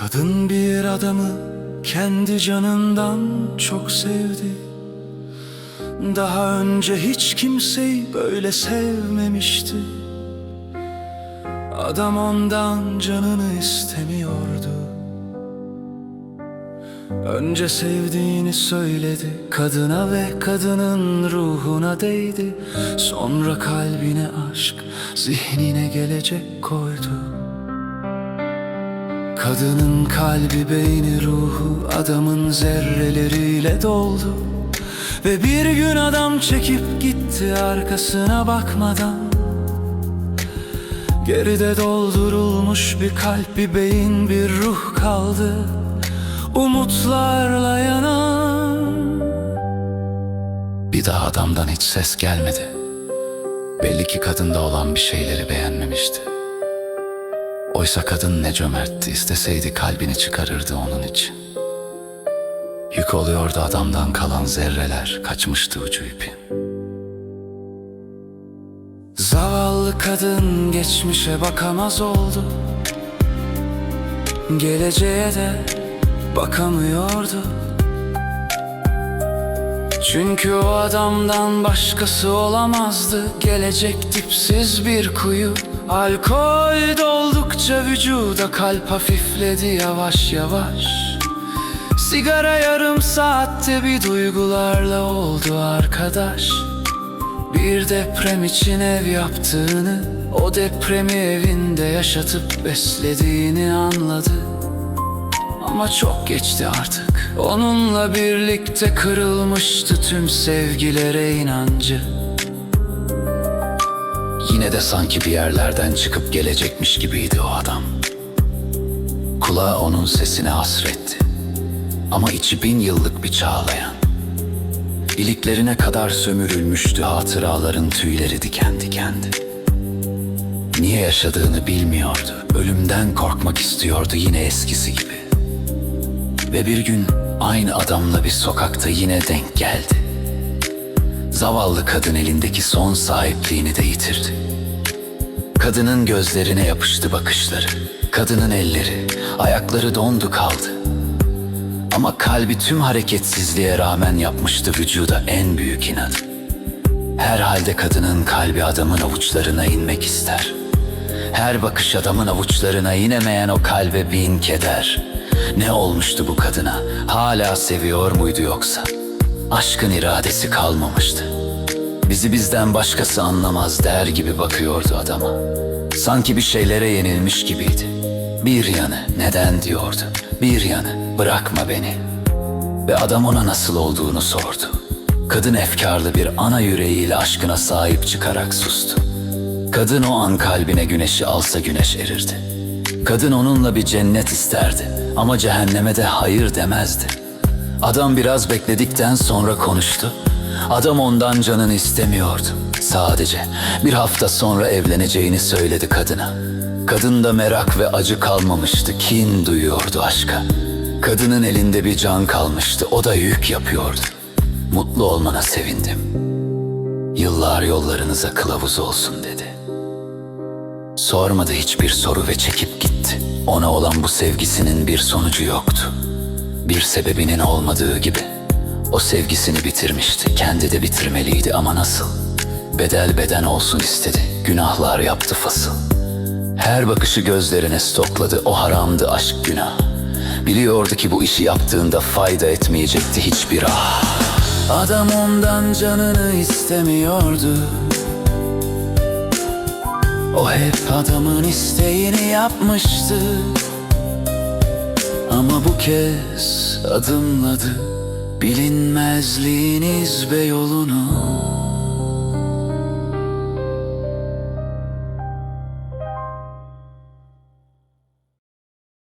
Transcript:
Kadın bir adamı kendi canından çok sevdi. Daha önce hiç kimseyi böyle sevmemişti. Adam ondan canını istemiyordu. Önce sevdiğini söyledi kadına ve kadının ruhuna değdi. Sonra kalbine aşk, zihnine gelecek koydu Kadının kalbi, beyni, ruhu adamın zerreleriyle doldu. Ve bir gün adam çekip gitti arkasına bakmadan. Geride doldurulmuş bir kalp, bir beyin, bir ruh kaldı. Umutlarla yanan. Bir daha adamdan hiç ses gelmedi. Belli ki kadında olan bir şeyleri beğenmemişti Oysa kadın ne cömertti isteseydi kalbini çıkarırdı onun için. Yük oluyordu adamdan kalan zerreler kaçmıştı ucu ipin Zavallı kadın geçmişe bakamaz oldu. Geleceğe de bakamıyordu Çünkü o adamdan başkası olamazdı. Gelecek dipsiz bir kuyu. Alkol doldukça vücuda kalp hafifledi yavaş yavaş. Sigara yarım saatte bir duygularla oldu arkadaş. Bir deprem için ev yaptığını O depremi evinde yaşatıp beslediğini anladı ama çok geçti artık. Onunla birlikte kırılmıştı tüm sevgilere inancı. Yine de sanki bir yerlerden çıkıp gelecekmiş gibiydi o adam. Kulağı onun sesine hasretti. Ama içi bin yıllık bir çağlayan. İliklerine kadar sömürülmüştü hatıraların tüyleri diken dikendi Niye yaşadığını bilmiyordu. Ölümden korkmak istiyordu yine eskisi gibi ve bir gün aynı adamla bir sokakta yine denk geldi. Zavallı kadın elindeki son sahipliğini de yitirdi. Kadının gözlerine yapıştı bakışları. Kadının elleri, ayakları dondu kaldı. Ama kalbi tüm hareketsizliğe rağmen yapmıştı vücuda en büyük inat. Herhalde kadının kalbi adamın avuçlarına inmek ister. Her bakış adamın avuçlarına inemeyen o kalbe bin keder. Ne olmuştu bu kadına? Hala seviyor muydu yoksa? Aşkın iradesi kalmamıştı. Bizi bizden başkası anlamaz der gibi bakıyordu adama. Sanki bir şeylere yenilmiş gibiydi. Bir yanı neden diyordu. Bir yanı bırakma beni. Ve adam ona nasıl olduğunu sordu. Kadın efkarlı bir ana yüreğiyle aşkına sahip çıkarak sustu. Kadın o an kalbine güneşi alsa güneş erirdi. Kadın onunla bir cennet isterdi ama cehenneme de hayır demezdi. Adam biraz bekledikten sonra konuştu. Adam ondan canını istemiyordu. Sadece bir hafta sonra evleneceğini söyledi kadına. Kadında merak ve acı kalmamıştı, kin duyuyordu aşka. Kadının elinde bir can kalmıştı, o da yük yapıyordu. Mutlu olmana sevindim. Yıllar yollarınıza kılavuz olsun dedi. Sormadı hiçbir soru ve çekip gitti. Ona olan bu sevgisinin bir sonucu yoktu. Bir sebebinin olmadığı gibi. O sevgisini bitirmişti. Kendi de bitirmeliydi ama nasıl? Bedel beden olsun istedi. Günahlar yaptı fasıl. Her bakışı gözlerine stokladı. O haramdı aşk günah. Biliyordu ki bu işi yaptığında fayda etmeyecekti hiçbir ah. Adam ondan canını istemiyordu. O hep adamın isteğini yapmıştı. Ama bu kez adımladı. Bilinmezliğin izbe yolunu